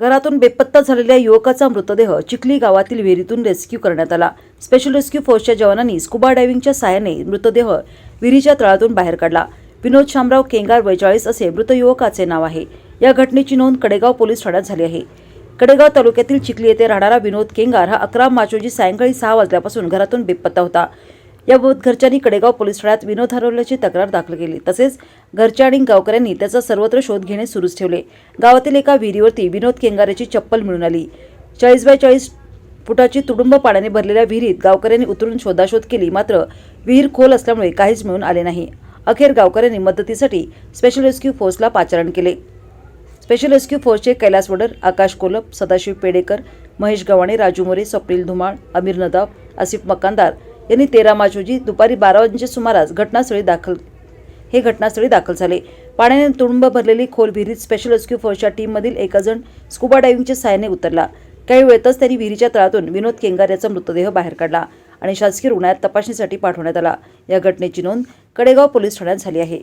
घरातून बेपत्ता झालेल्या युवकाचा मृतदेह चिखली गावातील विहिरीतून रेस्क्यू करण्यात आला. स्पेशल रेस्क्यू फोर्सच्या जवानांनी स्कुबा डायव्हिंगच्या सहाय्याने मृतदेह विहिरीच्या तळातून बाहेर काढला. विनोद शामराव केंगार बेचाळीस असे मृत युवकाचे नाव आहे. या घटनेची नोंद कडेगाव पोलीस ठाण्यात झाली आहे. कडेगाव तालुक्यातील चिखली येथे राहणारा विनोद केंगार हा अकरा मार्च रोजी सायंकाळी सहा वाजल्यापासून घरातून बेपत्ता होता. याबाबत घरच्यांनी कडेगाव पोलीस ठाण्यात विनोद हरवल्याची तक्रार दाखल केली. तसेच घरच्या आणि गावकऱ्यांनी त्याचा सर्वत्र शोध घेणे सुरूच ठेवले. गावातील एका विहिरीवरती विनोद केंगारेची चप्पल मिळून आली. चाळीस बाय चाळीस फुटाची तुडुंब पाण्याने भरलेल्या विहिरीत गावकऱ्यांनी उतरून शोधाशोध केली. मात्र विहीर खोल असल्यामुळे काहीच मिळून आले नाही. अखेर गावकऱ्यांनी मदतीसाठी स्पेशल रेस्क्यू फोर्सला पाचारण केले. स्पेशल रेस्क्यू फोर्सचे कैलास वडर आकाश कोलप सदाशिव पेडेकर महेश गव्हाणे राजू मोरे स्वप्नील धुमाळ अमीर नदाब आसिफ मकानदार यांनी तेरा मार्च रोजी दुपारी बारा वाजेच्या सुमारास घटनास्थळी दाखल हे घटनास्थळी दाखल झाले. पाण्याने तुडुंब भरलेली खोल विहिरीत स्पेशल रेस्क्यू फोर्सच्या टीममधील एका जण स्कुबा डायव्हिंगच्या सहाय्याने उतरला. काही वेळेतच त्यांनी विहिरीच्या तळातून विनोद केंगार याचा मृतदेह बाहेर काढला आणि शासकीय रुग्णालयात तपासणीसाठी पाठवण्यात आला. या घटनेची नोंद कडेगाव पोलीस ठाण्यात झाली आहे.